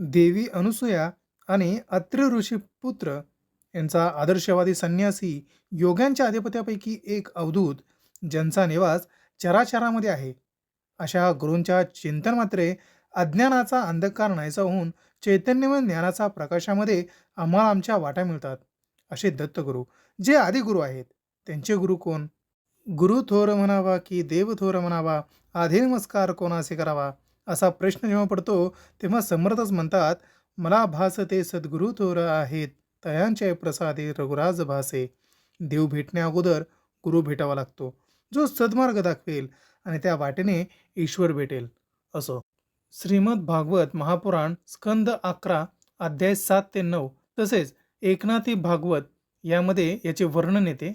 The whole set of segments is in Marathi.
देवी अनुसूया आणि अत्रि ऋषी पुत्र यांचा आदर्शवादी संन्यासी योग्यांच्या अधिपत्यापैकी एक अवधूत ज्यांचा निवास चराचरामध्ये आहे. अशा गुरूंच्या चिंतन मात्रे अज्ञानाचा अंधकार नाहीसा होऊन चैतन्यमय ज्ञानाचा प्रकाशामध्ये आम्हाला आमच्या वाटा मिळतात असे दत्तगुरू जे आदिगुरू आहेत. त्यांचे गुरु कोण? गुरु थोर म्हणावा की देव थोर म्हणावा आधी नमस्कार कोणासे करावा? असा प्रश्न जेव्हा पडतो तेव्हा समर्थच म्हणतात मला भास ते सद्गुरु थोर आहेत तयांचे प्रसादे रघुराज भासे. देव भेटण्या अगोदर गुरु भेटावा लागतो जो सद्मार्ग दाखवेल आणि त्या वाटेने ईश्वर भेटेल. असो. श्रीमद भागवत महापुराण स्कंद अकरा अध्याय सात ते नऊ तसेच एकनाथी भागवत यामध्ये याचे वर्णन येते.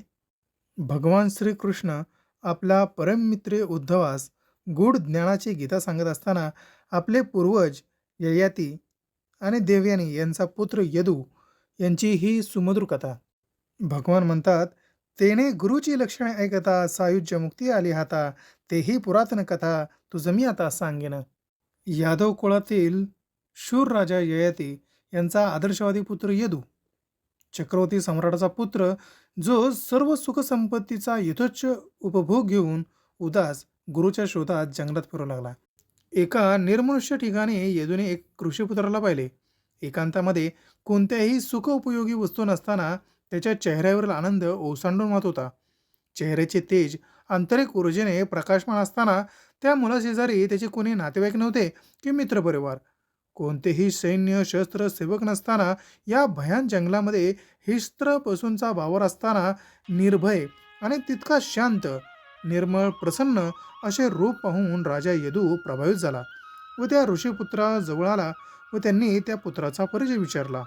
भगवान श्रीकृष्ण आपल्या परममित्रे उद्धवास गूढ ज्ञानाची गीता सांगत असताना आपले पूर्वज ययाती आणि देवयानी यांचा पुत्र यदू यांची ही सुमधुर कथा. भगवान म्हणतात तेने गुरुची लक्षणे ऐकता सायुज्य मुक्ती आली हाता तेही पुरातन कथा तुझं मी आता सांगेन. यादव कुळातील शूर राजा ययाती यांचा आदर्शवादी पुत्र यदू. चक्रवर्ती सम्राटाचा पुत्र जो सर्व सुखसंपत्तीचा यथोच्च उपभोग घेऊन उदास गुरुच्या शोधात जंगलात फिरू लागला. एका निर्मनुष्य ठिकाणी येदूने एक कृषीपुत्राला पाहिले. एकांतामध्ये कोणत्याही सुख उपयोगी वस्तू नसताना त्याच्या चेहऱ्यावरील आनंद ओसांडून वाहत होता. चेहऱ्याचे तेज आंतरिक ऊर्जेने प्रकाशमान असताना त्या मुलाशेजारी त्याचे कोणी नातेवाईक नव्हते की मित्रपरिवार. कोणतेही सैन्य शस्त्र सेवक नसताना या भयान जंगलामध्ये हिस्त्रपासूनचा वावर असताना निर्भय आणि तितका शांत निर्मळ प्रसन्न असे रूप पाहून राजा यदू प्रभावित झाला व त्या ऋषीपुत्राजवळ आला व त्यांनी त्या पुत्राचा परिचय विचारला.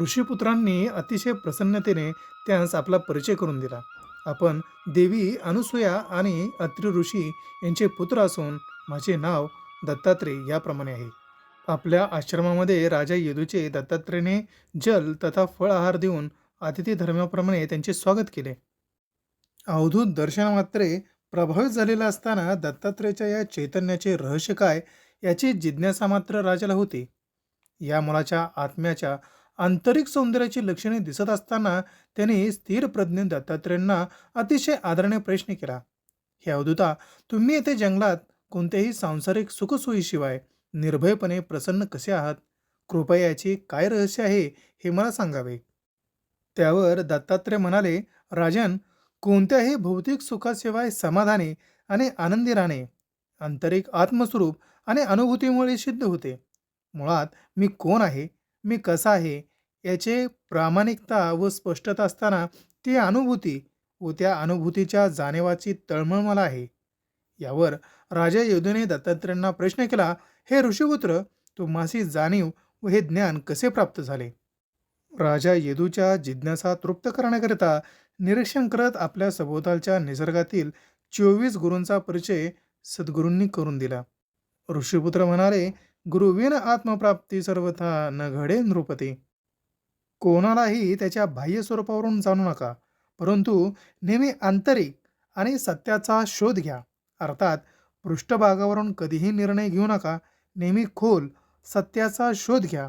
ऋषीपुत्रांनी अतिशय प्रसन्नतेने त्यास आपला परिचय करून दिला. आपण देवी अनुसूया आणि अत्रि ऋषी यांचे पुत्र असून माझे नाव दत्तात्रेय याप्रमाणे आहे. आपल्या आश्रमामध्ये राजा यदूचे दत्तात्रेयने जल तथा फळ आहार देऊन अतिथी धर्माप्रमाणे त्यांचे स्वागत केले. अवधूत दर्शनामात्रे प्रभावित झालेला असताना दत्तात्रेयाच्या या चैतन्याचे रहस्य काय याची जिज्ञासा मात्र राजाला होती. या मुलाच्या आत्म्याच्या आंतरिक सौंदर्याची लक्षणे दिसत असताना त्याने स्थिर प्रज्ञ दत्तात्रेयांना अतिशय आदरणीय प्रश्न केला. हे अवधूता तुम्ही येथे जंगलात कोणत्याही सांसारिक सुखसोयीशिवाय निर्भयपणे प्रसन्न कसे आहात? कृपया याचे काय रहस्य आहे हे मला सांगावे. त्यावर दत्तात्रेय म्हणाले राजन कोणत्याही भौतिक सुखाशिवाय समाधानी आणि आनंदी राहणे आंतरिक आत्मस्वरूप आणि अनुभूतीमुळे सिद्ध होते. मुळात मी कोण आहे? मी कसा आहे? याचे प्रामाणिकता व स्पष्टता असताना ती अनुभूती व त्या अनुभूतीच्या जाणीवाची तळमळ मला आहे. यावर राजा यदूने दत्तात्रयांना प्रश्न केला हे ऋषीपुत्र तुम्हासी जाणीव व हे ज्ञान कसे प्राप्त झाले? राजा येदूच्या जिज्ञासा तृप्त करण्याकरिता निरीक्षण करत आपल्या सभोवतालच्या निसर्गातील चोवीस गुरूंचा परिचय सद्गुरूंनी करून दिला. ऋषीपुत्र म्हणाले गुरुविन आत्मप्राप्ती सर्वथा न घडे नृपती. कोणालाही त्याच्या बाह्य स्वरूपावरून जाणू नका परंतु नेहमी आंतरिक आणि सत्याचा शोध घ्या. अर्थात पृष्ठभागावरून कधीही निर्णय घेऊ नका नेहमी खोल सत्याचा शोध घ्या.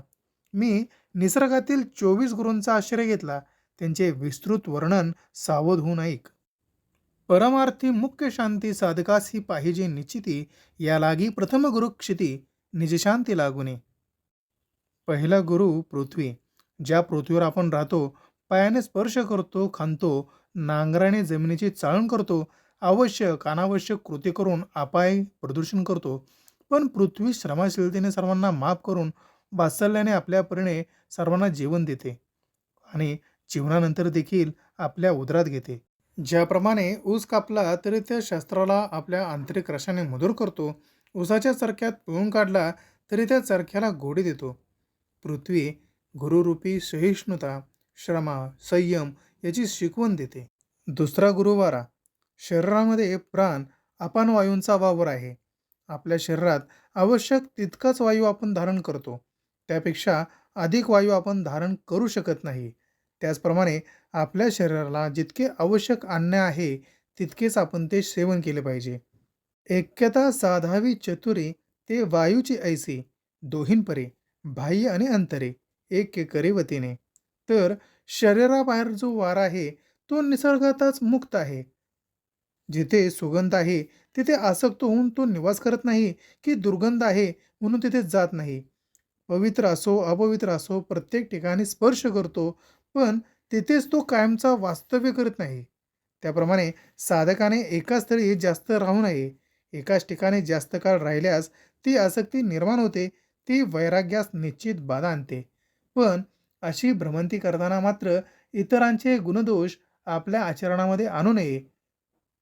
मी निसर्गातील चोवीस गुरूंचा आश्रय घेतला त्यांचे विस्तृत वर्णन सावध होऊन ऐक. परमार्थी मुख्य शांती साधकास ही पाहिजे निश्चिती या लागी प्रथम गुरु क्षिती निजशांती लागुने. पहिला गुरु पृथ्वी ज्या पृथ्वीवर आपण राहतो पायाने स्पर्श करतो खांतो नांगराने जमिनीची चाळण करतो आवश्यक अनावश्यक कृती करून अपाय प्रदूषण करतो. पण पृथ्वी श्रमशीलतेने सर्वांना माफ करून वात्सल्याने आपल्या परीने सर्वांना जीवन देते. आणि जीवनानंतर देखील आपल्या उदरात घेते. ज्याप्रमाणे ऊस कापला तरी त्या शस्त्राला आपल्या आंतरिक रसाने मधुर करतो. ऊसाच्या चरख्यात पिळून काढला तरी त्या चरख्याला गोडी देतो. पृथ्वी गुरुरूपी सहिष्णुता श्रमा संयम याची शिकवण देते. दुसरा गुरुवारा. शरीरामध्ये प्राण अपान वायूंचा वावर आहे. आपल्या शरीरात आवश्यक तितकाच वायू आपण धारण करतो. त्यापेक्षा अधिक वायू आपण धारण करू शकत नाही. त्याचप्रमाणे आपल्या शरीराला जितके आवश्यक अन्न आहे तितकेच आपण ते सेवन केले पाहिजे. ऐक्यता साधावी चतुरी ते वायूची ऐसी दोहींपरे बाह्य आणि अंतरे एक करे वतीने. तर शरीराबाहेर जो वारा आहे तो निसर्गातच मुक्त आहे. जिथे सुगंध आहे तिथे आसक्त होऊन तो निवास करत नाही की दुर्गंध आहे म्हणून तिथे जात नाही. पवित्र असो अपवित्र असो प्रत्येक ठिकाणी स्पर्श करतो पण तिथेच तो कायमचा वास्तव्य करत नाही. त्याप्रमाणे साधकाने एकाच स्थळी जास्त राहू नये. एकाच ठिकाणी जास्त काळ राहिल्यास ती आसक्ती निर्माण होते ती वैराग्यास निश्चित बाधा आणते. पण अशी भ्रमंती करताना मात्र इतरांचे गुणदोष आपल्या आचरणामध्ये आणू नये.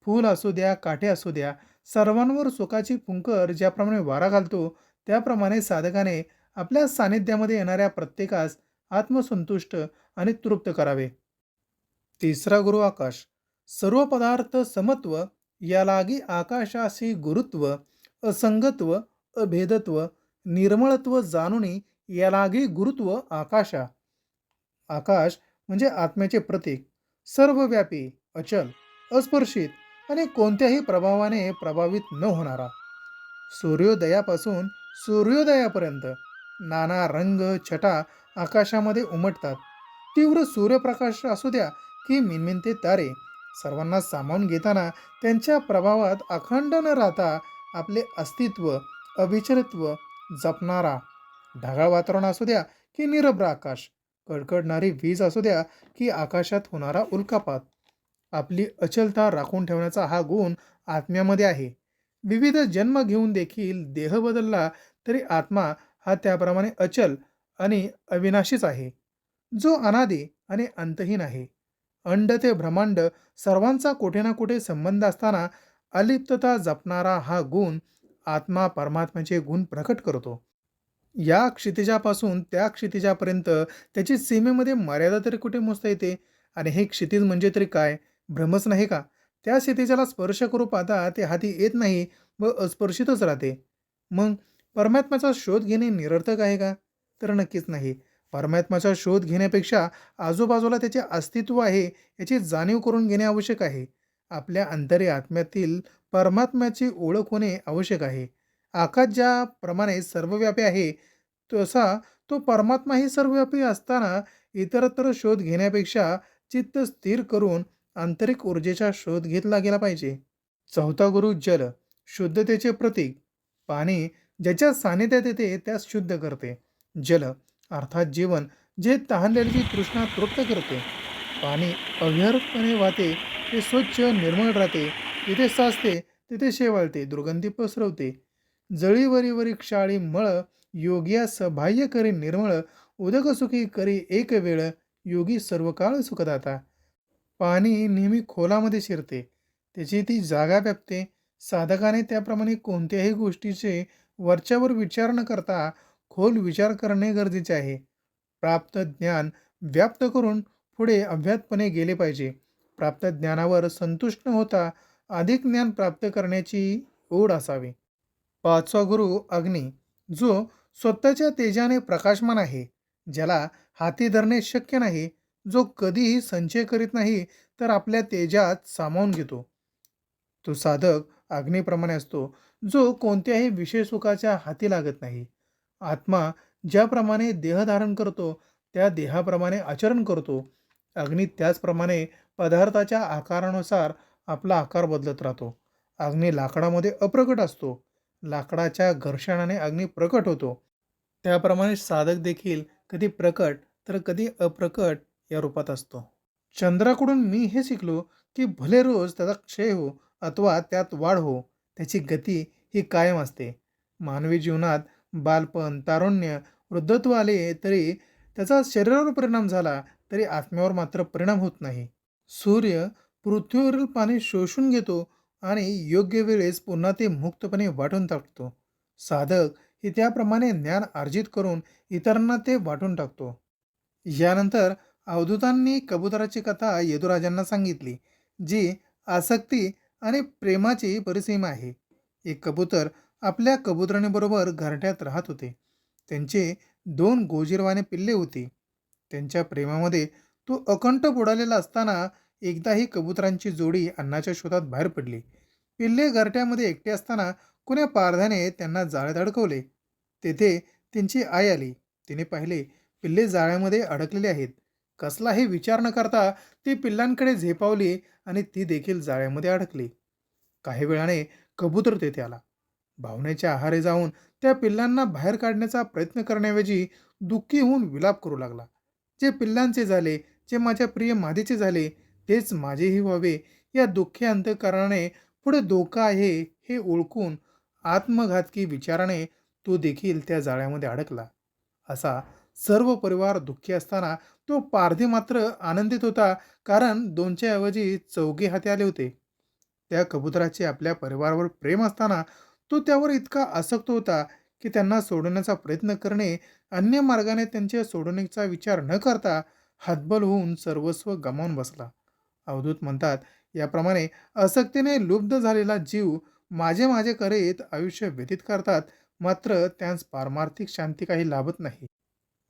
फूल असू द्या काठे असू द्या सर्वांवर सुखाची फुंकर ज्याप्रमाणे वारा घालतो त्याप्रमाणे साधकाने आपल्या सानिध्यामध्ये येणाऱ्या प्रत्येकास आत्मसंतुष्ट आणि तृप्त करावे. तिसरा गुरु आकाश. सर्व पदार्थ समत्व यालागी आकाशाशी गुरुत्व असंगत्व अभेदत्व निर्मळत्व जाणुनी यालागी गुरुत्व आकाशा. आकाश म्हणजे आत्म्याचे प्रतीक. सर्वव्यापी अचल अस्पर्शित आणि कोणत्याही प्रभावाने प्रभावित न होणारा. सूर्योदयापासून सूर्योदयापर्यंत नाना रंग छटा आकाशामध्ये उमटतात. तीव्र सूर्यप्रकाश असू द्या की मिनमिनते तारे. सर्वांना सामावून घेताना त्यांच्या प्रभावात अखंड न राहता आपले अस्तित्व अविचलित्व जपणारा ढगाळ वातावरण असू द्या की निरभ्र आकाश कडकडणारी वीज असू द्या की आकाशात होणारा उल्कापात. आपली अचलता राखून ठेवण्याचा हा गुण आत्म्यामध्ये आहे. विविध जन्म घेऊन देखील देह बदलला तरी आत्मा हा त्याप्रमाणे अचल आणि अविनाशीच आहे. जो अनादी आणि अंतहीन आहे. अंड ते ब्रह्मांड सर्वांचा कुठे ना कुठे संबंध असताना अलिप्तता जपणारा हा गुण आत्मा परमात्म्याचे गुण प्रकट करतो. या क्षितिजापासून त्या क्षितिजापर्यंत त्याची सीमेमध्ये मर्यादा तरी कुठे मोजता येते? आणि हे क्षितिज म्हणजे तरी काय? भ्रमच नाही का? त्या क्षितिजाला स्पर्श करू पाहता ते हाती येत नाही व अस्पर्शितच राहते. मग परमात्म्याचा शोध घेणे निरर्थक आहे का? तर नक्कीच नाही. परमात्म्याचा शोध घेण्यापेक्षा आजूबाजूला त्याचे अस्तित्व आहे याची जाणीव करून घेणे आवश्यक आहे. आपल्या अंतरे आत्म्यातील परमात्म्याची ओळख होणे आवश्यक आहे. आकाश ज्याप्रमाणे सर्वव्यापी आहे तसा तो परमात्माही सर्वव्यापी असताना इतरत्र शोध घेण्यापेक्षा चित्त स्थिर करून आंतरिक ऊर्जेचा शोध घेतला गेला पाहिजे. चौथा गुरु जल शुद्धतेचे प्रतीक. पाणी ज्याच्या सानिध्यात येते त्यास शुद्ध करते. जल अर्थात जीवन जे तहानलेली तृष्णा तृप्त करते. पाणी अव्यर्थपणे वाहते ते स्वच्छ निर्मळ राहते तिथे साचते तिथे शेवाळते दुर्गंधी पसरवते. जळीवरीवरी क्षाळी मळ योग्यास बाह्य करी निर्मळ उदक सुखी करी एक वेळ योगी सर्व काळ सुखदाता. पाणी नेहमी खोलामध्ये शिरते त्याची ती जागा व्यापते. साधकाने त्याप्रमाणे कोणत्याही गोष्टीचे वरच्यावर विचार न करता खोल विचार करणे गरजेचे आहे. प्राप्त ज्ञान व्याप्त करून पुढे अव्यातपणे गेले पाहिजे. प्राप्त ज्ञानावर संतुष्ट न होता अधिक ज्ञान प्राप्त करण्याची ओढ असावी. पाचवा गुरु अग्नी जो स्वतःच्या तेजाने प्रकाशमान आहे ज्याला हाती धरणे शक्य नाही जो कधीही संचय करीत नाही तर आपल्या तेजात सामावून घेतो. तो साधक अग्नीप्रमाणे असतो जो कोणत्याही विषय सुखाच्या हाती लागत नाही. आत्मा ज्याप्रमाणे देह धारण करतो त्या देहाप्रमाणे आचरण करतो. अग्नी त्याचप्रमाणे पदार्थाच्या आकारानुसार आपला आकार बदलत राहतो. अग्नी लाकडामध्ये अप्रकट असतो. लाकडाच्या घर्षणाने अग्नी प्रकट होतो. त्याप्रमाणे साधक देखील कधी प्रकट तर कधी अप्रकट या रूपात असतो. चंद्राकडून मी हे शिकलो की भले रोज त्याचा क्षय हो अथवा त्यात वाढ हो त्याची गती ही कायम असते. मानवी जीवनात बालपण तारुण्य वृद्धत्व आले तरी त्याचा शरीरावर परिणाम झाला तरी आत्म्यावर मात्र परिणाम होत नाही. सूर्य पृथ्वीवरील पाणी शोषून घेतो आणि योग्य वेळेस पुन्हा ते मुक्तपणे वाटून टाकतो. साधक हे त्याप्रमाणे ज्ञान अर्जित करून इतरांना ते वाटून टाकतो. यानंतर अवधूतांनी कबुतराची कथा यदुराजांना सांगितली जी आसक्ती आणि प्रेमाची परिसीमा आहे. एक कबूतर आपल्या कबुतरणीबरोबर घरट्यात राहत होते. त्यांचे दोन गोजीरवाने पिल्ले होते. त्यांच्या प्रेमामध्ये तो अकंठ बुडालेला असताना एकदाही कबुतरांची जोडी अन्नाच्या शोधात बाहेर पडली. पिल्ले घरट्यामध्ये एकटे असताना कुण्या पारध्याने त्यांना जाळ्यात अडकवले. तेथे त्यांची आई आली. तिने पाहिले पिल्ले जाळ्यामध्ये अडकलेले आहेत. कसलाही विचार न करता ती पिल्लांकडे झेपावली आणि ती देखील जाळ्यामध्ये अडकली. काही वेळाने कबूतर तेथे आला. भावनेच्या आहारे जाऊन त्या पिल्लांना बाहेर काढण्याचा प्रयत्न करण्याऐवजी दुःखी होऊन विलाप करू लागला. जे पिल्लांचे झाले जे माझ्या प्रिय मादीचे झाले तेच माझेही व्हावे. या दुःखी अंतकरणाने पुढे धोका आहे हे ओळखून आत्मघातकी विचाराने तो देखील त्या जाळ्यामध्ये अडकला. असा सर्व परिवार दुःखी असताना तो पारधी मात्र आनंदित होता कारण दोनच्या ऐवजी चौघे हाती आले होते. त्या कबुतराचे आपल्या परिवारावर प्रेम असताना तो त्यावर इतका आसक्त होता की त्यांना सोडवण्याचा प्रयत्न करणे अन्य मार्गाने त्यांचे सोडवण्याचा विचार न करता हातबल होऊन सर्वस्व गमावून बसला. अवधूत म्हणतात याप्रमाणे आसक्तीने लुब्ध झालेला जीव माझे माझे करीत आयुष्य व्यतीत करतात मात्र त्यांस पारमार्थिक शांती काही लाभत नाही.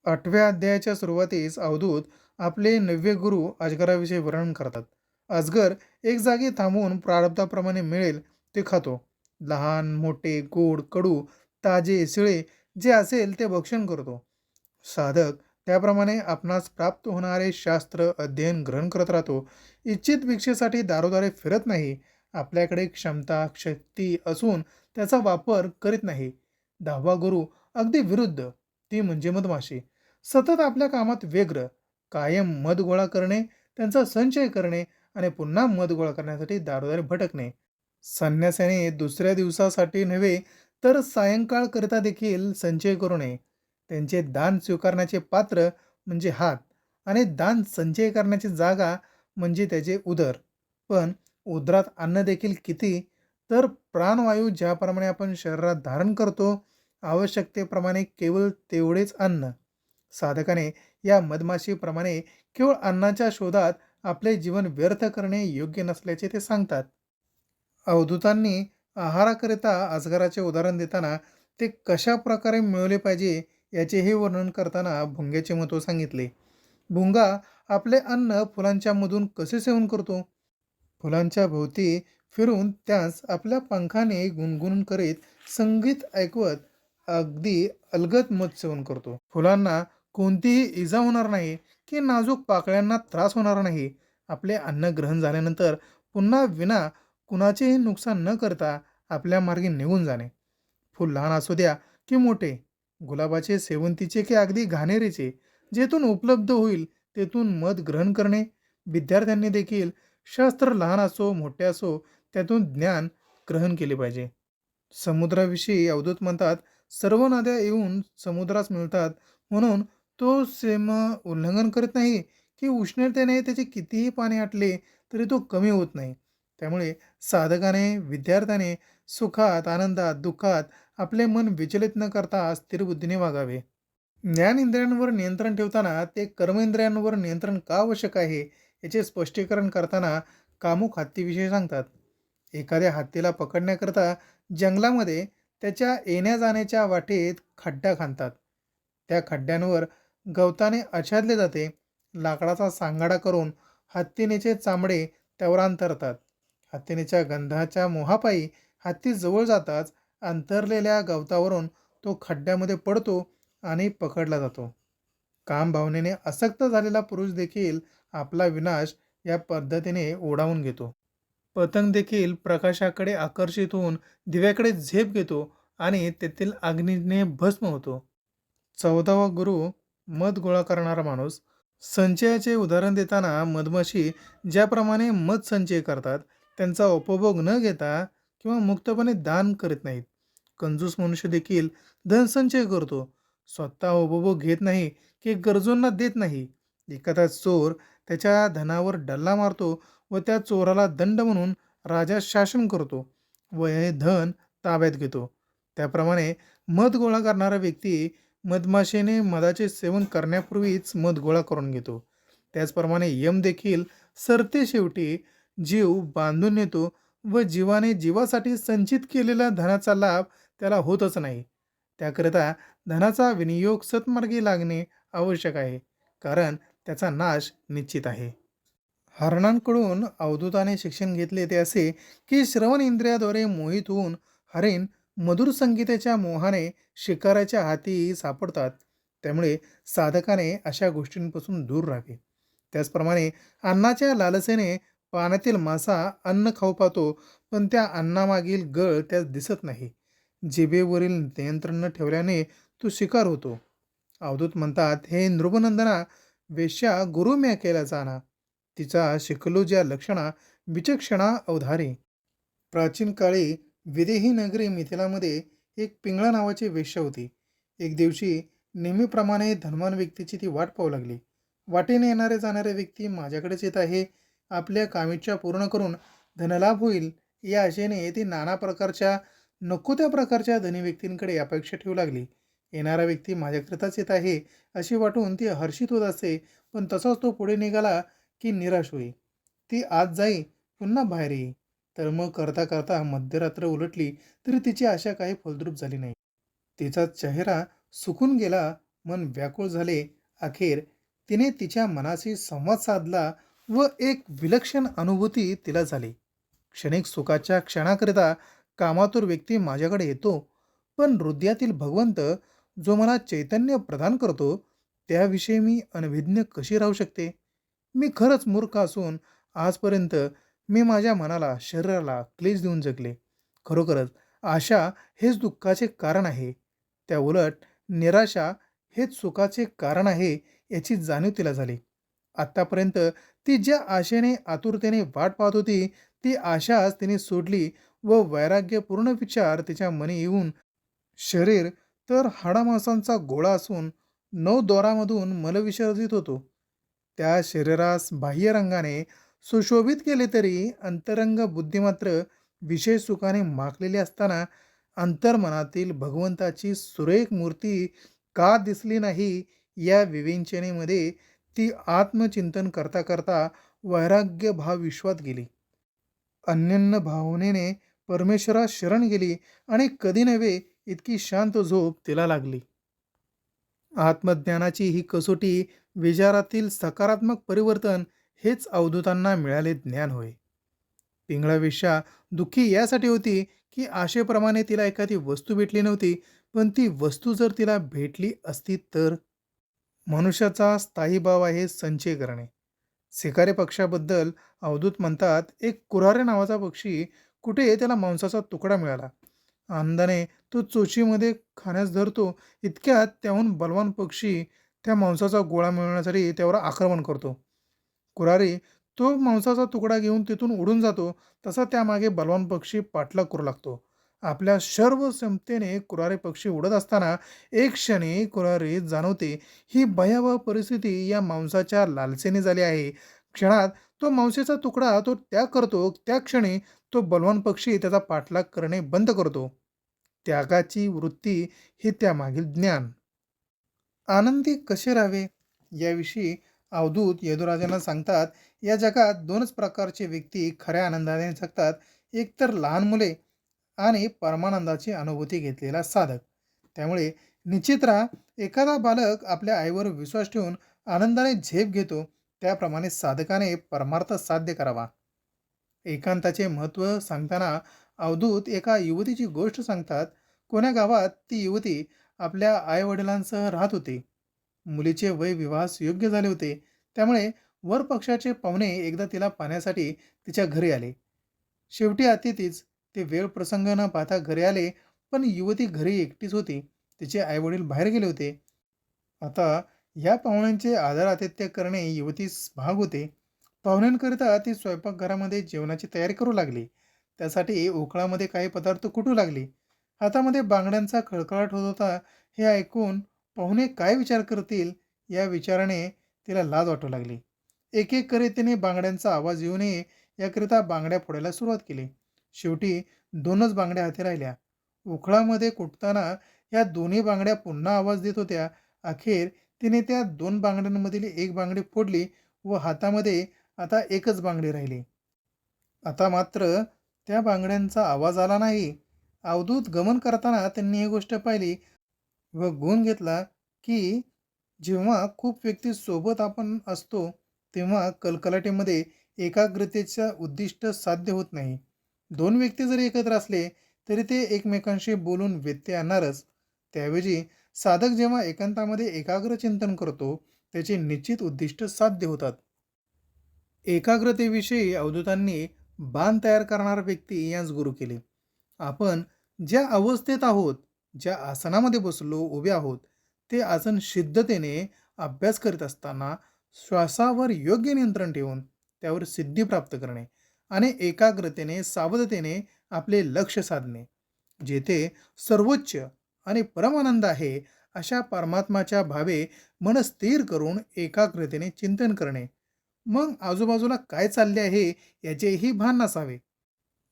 आठव्या अध्यायाच्या सुरुवातीस अवधूत आपले नव्य गुरु अजगराविषयी वर्णन करतात. अजगर एक जागी थांबून प्रारब्धाप्रमाणे मिळेल ते खातो. लहान मोठे गोड कडू ताजे शिळे जे असेल ते भक्षण करतो. साधक त्याप्रमाणे आपणास प्राप्त होणारे शास्त्र अध्ययन ग्रहण करत राहतो. इच्छित भिक्षेसाठी दारोदारे फिरत नाही. आपल्याकडे क्षमता शक्ती असून त्याचा वापर करीत नाही. दहावा गुरु अगदी विरुद्ध ती म्हणजे मधमाशी. सतत आपल्या कामात व्यग्र कायम मध गोळा करणे त्यांचा संचय करणे आणि पुन्हा मध गोळा करण्यासाठी दारोदारी भटकणे. संन्यासाने दुसऱ्या दिवसासाठी नव्हे तर सायंकाळकरिता देखील संचय करू नये. त्यांचे दान स्वीकारण्याचे पात्र म्हणजे हात आणि दान संचय करण्याची जागा म्हणजे त्याचे उदर. पण उदरात अन्न देखील किती? तर प्राणवायू ज्याप्रमाणे आपण शरीरात धारण करतो आवश्यकतेप्रमाणे केवळ तेवढेच अन्न. साधकाने या मधमाशीप्रमाणे केवळ अन्नाच्या शोधात आपले जीवन व्यर्थ करणे योग्य नसल्याचे ते सांगतात. अवधूतांनी आहाराकरिता अजगराचे उदाहरण देताना ते कशा प्रकारे मिळवले पाहिजे याचेही वर्णन करताना भुंग्याचे महत्त्व सांगितले. भुंगा आपले अन्न फुलांच्या मधून कसे सेवन करतो? फुलांच्या भोवती फिरून त्यास आपल्या पंखाने गुणगुण करीत संगीत ऐकवत अगदी अलगद मत सेवन करतो. फुलांना कोणतीही इजा होणार नाही की नाजूक पाकळ्यांना त्रास होणार नाही. आपले अन्न ग्रहण झाल्यानंतर पुन्हा विना कुणाचेही नुकसान न करता आपल्या मार्गे निघून जाणे. फुल लहान असू द्या की मोठे गुलाबाचे सेवंतीचे की अगदी घाणेरीचे जेथून उपलब्ध होईल तेथून मध ग्रहण करणे. विद्यार्थ्यांनी देखील शास्त्र लहान असो मोठे असो त्यातून ज्ञान ग्रहण केले पाहिजे. समुद्राविषयी अवधूत म्हणतात सर्व नद्या येऊन समुद्रास मिळतात. म्हणून तो सेम उल्लंघन करत नाही की उष्णतेने त्याचे कितीही पाणी आटले तरी तो कमी होत नाही. त्यामुळे साधकाने विद्यार्थ्याने सुखात आनंदात दुःखात आपले मन विचलित न करता स्थिर बुद्धीने वागावे ज्ञानेंद्रियांवर नियंत्रण ठेवताना ते कर्मेंद्रियांवर नियंत्रण का आवश्यक आहे याचे स्पष्टीकरण करताना कामुक हत्तीविषयी सांगतात. एखाद्या हत्तीला पकडण्याकरता जंगलामध्ये त्याच्या येण्या जाण्याच्या वाटेत खड्डा खांदतात. त्या खड्ड्यांवर गवताने आच्छादले जाते. लाकडाचा सांगाडा करून हत्तीनेचे चामडे त्यावर अंतरतात. हत्तीनेच्या गंधाच्या मोहापायी हत्ती जवळ जाताच अंतरलेल्या गवतावरून तो खड्ड्यामध्ये पडतो आणि पकडला जातो. काम भावनेने आसक्त झालेला पुरुष देखील आपला विनाश या पद्धतीने ओढावून घेतो. पतंग देखील प्रकाशाकडे आकर्षित होऊन दिव्याकडे झेप घेतो आणि तेथील अग्नीने भस्म होतो. चौदावा गुरु मध गोळा करणारा माणूस संचयाचे उदाहरण देताना मधमाशी ज्याप्रमाणे मध संचय करतात त्यांचा उपभोग न घेता किंवा मुक्तपणे दान करीत नाहीत. कंजूस मनुष्य देखील धनसंचय करतो. स्वतः उपभोग घेत नाही की गरजूंना देत नाही. एखादा चोर त्याच्या धनावर डल्ला मारतो व त्या चोराला दंड म्हणून राजा शासन करतो व हे धन ताब्यात घेतो. त्याप्रमाणे मध गोळा करणारा व्यक्ती मधमाशेने मधाचे सेवन करण्यापूर्वीच मध गोळा करून घेतो. त्याचप्रमाणे यम देखील सरते शेवटी जीव बांधून नेतो व जीवाने जीवासाठी संचित केलेला धनाचा लाभ त्याला होतच नाही. त्याकरिता धनाचा विनियोग सत्मार्गी लागणे आवश्यक आहे कारण त्याचा नाश निश्चित आहे. हरणांकडून अवधूताने शिक्षण घेतले ते असे की श्रवण इंद्रियाद्वारे मोहित होऊन हरिण मधुर संगीताच्या मोहाने शिकाराच्या हाती सापडतात. त्यामुळे साधकाने अशा गोष्टींपासून दूर राहावे. त्याचप्रमाणे अन्नाच्या लालसेने पाण्यातील मासा अन्न खाऊ पाहतो पण त्या अन्नामागील गळ त्यास दिसत नाही. जिभेवरील नियंत्रण न ठेवल्याने तो शिकार होतो. अवधूत म्हणतात हे नृपनंदना वेश्या गुरु म्या केला जाणा तिचा शिकलो ज्या लक्षणा विचक्षणा अवधारे. प्राचीन काळी विदेही नगरी मिथिलामध्ये एक पिंगळा नावाची वेश्या होती. एक दिवशी नेहमीप्रमाणे धनवान व्यक्तीची ती वाट पाहू लागली. वाटेने येणारे जाणारे व्यक्ती माझ्याकडेच येत आहे आपल्या कामिच्छा पूर्ण करून धनलाभ होईल. या आशेने ती नाना प्रकारच्या नको त्या प्रकारच्या धनी व्यक्तींकडे अपेक्षा ठेवू लागली. येणारा व्यक्ती माझ्याकरिताच येत आहे अशी वाटून ती हर्षित होत असे पण तसाच तो पुढे निघाला की निराश होई. ती आत जाई पुन्हा बाहेर येई. तर मग करता करता मध्यरात्र उलटली तरी तिची आशा काही फलद्रूप झाली नाही. तिचा चेहरा सुकून गेला मन व्याकुळ झाले. अखेर तिने तिच्या मनाशी संवाद साधला व एक विलक्षण अनुभूती तिला झाली. क्षणिक सुखाच्या क्षणाकरिता कामातूर व्यक्ती माझ्याकडे येतो पण हृदयातील भगवंत जो मला चैतन्य प्रदान करतो त्याविषयी मी अनभिज्ञ कशी राहू शकते? मी खरंच मूर्ख असून आजपर्यंत मी माझ्या मनाला शरीराला क्लेश देऊन जगले. खरोखरच आशा हेच दुःखाचे कारण आहे. त्या उलट निराशा हेच सुखाचे कारण आहे याची जाणीव तिला झाली. आत्तापर्यंत ती ज्या आशेने आतुरतेने वाट पाहत होती ती आशाच तिने सोडली व वैराग्यपूर्ण विचार तिच्या मनी येऊन शरीर तर हाडामासांचा गोळा असून नऊ दोरामधून मलविसर्जित होतो. त्या शरीरास बाह्य रंगाने सुशोभित केले तरी अंतरंग बुद्धी मात्र विशेष सुखाने माखलेली असताना अंतर्मनातील भगवंताची सुरेख मूर्ती का दिसली नाही या विवेंचनेमध्ये ती आत्मचिंतन करता करता वैराग्य भाव विश्वात गेली. अन्यन्न भावनेने परमेश्वरात शरण गेली आणि कधी नव्हे इतकी शांत झोप तिला लागली. आत्मज्ञानाची ही कसोटी विचारातील सकारात्मक परिवर्तन हेच अवधूतांना मिळाले ज्ञान होय. पिंगळा वेश्या दुःखी यासाठी होती की आशेप्रमाणे तिला एखादी वस्तू भेटली नव्हती पण ती वस्तू जर तिला भेटली असती तर? मनुष्याचा स्थायी भाव आहे संचय करणे. शिकारी पक्षाबद्दल अवधूत म्हणतात एक कुरारे नावाचा पक्षी कुठे त्याला मांसाचा तुकडा मिळाला. आनंदाने तो चोचीमध्ये खाण्यास धरतो इतक्यात त्याहून बलवान पक्षी त्या मांसाचा गोळा मिळवण्यासाठी त्यावर आक्रमण करतो. कुरारी तो मांसाचा तुकडा घेऊन तिथून उडून जातो तसा त्यामागे बलवान पक्षी पाठलाग करू लागतो. आपल्या सर्व क्षमतेने कुरारे पक्षी उडत असताना एक क्षणी कुरारी जाणवते. ही भयावह परिस्थिती या मांसाच्या लालसेने झाली आहे. क्षणात तो मांसेचा तुकडा तो त्याग करतो. त्या क्षणी तो बलवान पक्षी त्याचा पाठलाग करणे बंद करतो. त्यागाची वृत्ती हे त्यामागील ज्ञान. आनंदी कसे राहावे? याविषयी अवधूत यदुराजांना सांगतात या जगात दोनच प्रकारचे व्यक्ती खऱ्या आनंदाने जगतात. एक तर लहान मुले आणि परमानंदाची अनुभूती घेतलेला साधक. त्यामुळे निश्चित राहा एखादा बालक आपल्या आईवर विश्वास ठेवून आनंदाने झेप घेतो त्याप्रमाणे साधकाने परमार्थ साध्य करावा. एकांताचे महत्त्व सांगताना अवधूत एका युवतीची गोष्ट सांगतात कोण्या गावात ती युवती आपल्या आईवडिलांसह राहत होती. मुलीचे वय विवाहास योग्य झाले होते. त्यामुळे वर पक्षाचे पाहुणे एकदा तिला पाहण्यासाठी तिच्या घरी आले. शेवटी अतिथीच ते वेळ प्रसंग न पाहता घरी आले पण युवती घरी एकटीच होती. तिचे आईवडील बाहेर गेले होते. आता या पाहुण्यांचे आदर आतिथ्य करणे युवतीस भाग होते. पाहुण्यांकरिता ती स्वयंपाकघरामध्ये जेवणाची तयारी करू लागली. त्यासाठी उखळामध्ये काही पदार्थ कुटू लागली? हातामध्ये बांगड्यांचा खळखळाट होत होता. हे ऐकून पाहुणे काय विचार करतील? या विचाराने तिला लाज वाटू लागली. एक एक करीत तिने बांगड्यांचा आवाज येऊ नये याकरिता बांगड्या फोडायला सुरुवात केली. शेवटी दोनच बांगड्या हाती राहिल्या. उखळामध्ये कुटताना या दोन्ही बांगड्या पुन्हा आवाज देत होत्या. अखेर तिने त्या दोन बांगड्यांमधील एक बांगडी फोडली व हातामध्ये आता एकच बांगडी राहिली. आता मात्र त्या बांगड्यांचा आवाज आला नाही. अवधूत गमन करताना त्यांनी ही गोष्ट पाहिली व गुण घेतला की जेव्हा खूप व्यक्ती सोबत आपण असतो तेव्हा कलकलाटीमध्ये एकाग्रतेचं उद्दिष्ट साध्य होत नाही. दोन व्यक्ती जरी एकत्र असले तरी ते एकमेकांशी बोलून व्यत्यय आणणारच. त्याऐवजी साधक जेव्हा एकांतामध्ये एकाग्र चिंतन करतो त्याचे निश्चित उद्दिष्ट साध्य होतात. एकाग्रतेविषयी अवधूतांनी बाण तयार करणारा व्यक्ती याच गुरु केले. आपण ज्या अवस्थेत आहोत ज्या आसनामध्ये बसलो उभे आहोत ते आसन सिद्धतेने अभ्यास करीत असताना श्वासावर योग्य नियंत्रण ठेवून त्यावर सिद्धी प्राप्त करणे. आणि एकाग्रतेने सावधतेने आपले लक्ष साधणे. जेथे सर्वोच्च आणि परमानंद आहे अशा परमात्माच्या भावे मन स्थिर करून एकाग्रतेने चिंतन करणे. मग आजूबाजूला काय चालले आहे याचेही भान नसावे.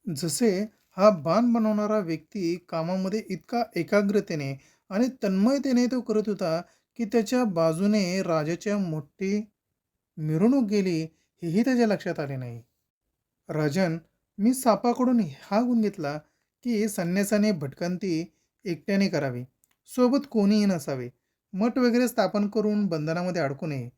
जसे हा भान बनवणारा व्यक्ती कामामध्ये इतका एकाग्रतेने आणि तन्मयतेने तो करत होता की त्याच्या बाजूने राजाच्या मोठी मिरवणूक गेली हेही त्याच्या लक्षात आले नाही. राजन मी सापाकडून हा गुण घेतला की संन्यासाने भटकंती एकट्याने करावी. सोबत कोणीही नसावे. मठ वगैरे स्थापन करून बंधनामध्ये अडकू नये.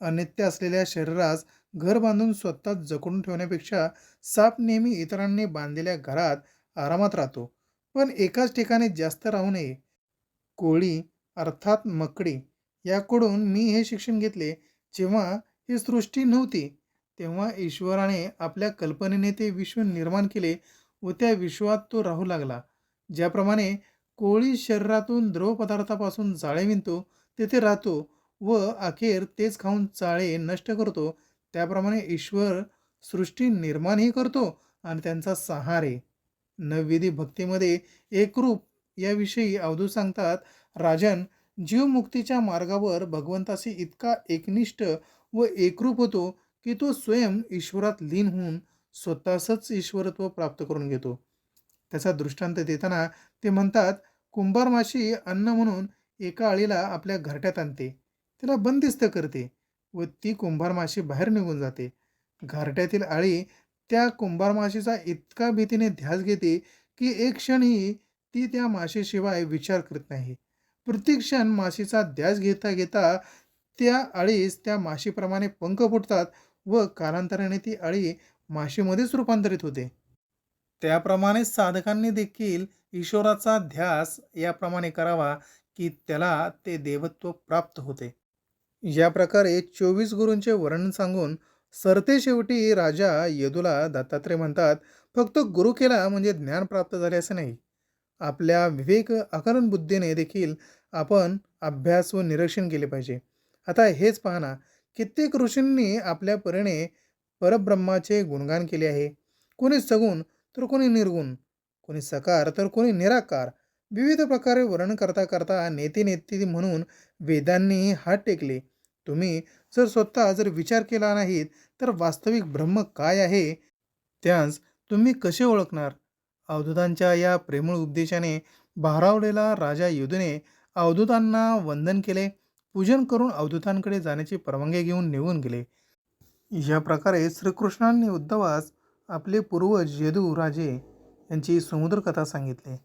अनित्य असलेल्या शरीरास घर बांधून स्वतः जकडून ठेवण्यापेक्षा साप नेहमी इतरांनी बांधलेल्या घरात आरामात राहतो. पण एकाच ठिकाणी जास्त राहू नये. कोळी अर्थात मकडी याकडून मी हे शिक्षण घेतले जेव्हा ही सृष्टी नव्हती. तेव्हा ईश्वराने आपल्या कल्पनेने ते विश्व निर्माण केले व त्या विश्वात तो राहू लागला. ज्याप्रमाणे कोळी शरीरातून द्रव पदार्थापासून जाळे विणतो तेथे राहतो व अखेर तेच खाऊन चाळे नष्ट करतो. त्याप्रमाणे ईश्वर सृष्टी निर्माणही करतो आणि त्यांचा सहारे. नवविधी भक्तीमध्ये एकरूप याविषयी अवधू सांगतात राजन जीवमुक्तीच्या मार्गावर भगवंताशी इतका एकनिष्ठ व एकरूप होतो की तो स्वयं ईश्वरात लीन होऊन स्वतःच ईश्वरत्व प्राप्त करून घेतो. त्याचा दृष्टांत देताना ते म्हणतात कुंभार माशी अन्न म्हणून एका आळीला आपल्या घरट्यात आणते. तिला बंदिस्त करते व ती कुंभार माशी बाहेर निघून जाते. घरट्यातील आळी त्या कुंभार माशीचा इतका भीतीने ध्यास घेते की एक क्षणही ती त्या माशीशिवाय विचार करत नाही. प्रत्येक क्षण माशीचा ध्यास घेता घेता त्या आळीस त्या माशीप्रमाणे पंख फुटतात व कालांतराने ती अळी माशीमध्येच रूपांतरित होते. त्याप्रमाणे साधकांनी देखील ईश्वराचा ध्यास याप्रमाणे करावा की त्याला ते देवत्व प्राप्त होते. या प्रकारे चोवीस गुरूंचे वर्णन सांगून सरते शेवटी राजा यदूला दत्तात्रय म्हणतात फक्त गुरु केला म्हणजे ज्ञान प्राप्त झाले असे नाही. आपल्या विवेक अकरण बुद्धीने देखील आपण अभ्यास व निरीक्षण केले पाहिजे. आता हेच पाहना कित्येक ऋषींनी आपल्या परीने परब्रह्माचे गुणगान केले आहे. कोणी सगुण तर कोणी निर्गुण कोणी सकार तर कोणी निराकार. विविध प्रकारे वर्णन करता करता नेते नेते म्हणून वेदांनी हात टेकले. तुम्ही जर स्वतः जर विचार केला नाहीत तर वास्तविक ब्रह्म काय आहे? त्यास तुम्ही कसे ओळखणार? अवधूतांच्या या प्रेमळ उपदेशाने भारावलेला राजा युधने अवधूतांना वंदन केले. पूजन करून अवधूतांकडे जाण्याची परवानगी घेऊन निघून गेले. या प्रकारे श्रीकृष्णांनी उद्धवास आपले पूर्वज यदू राजे यांची समुद्रकथा सांगितली.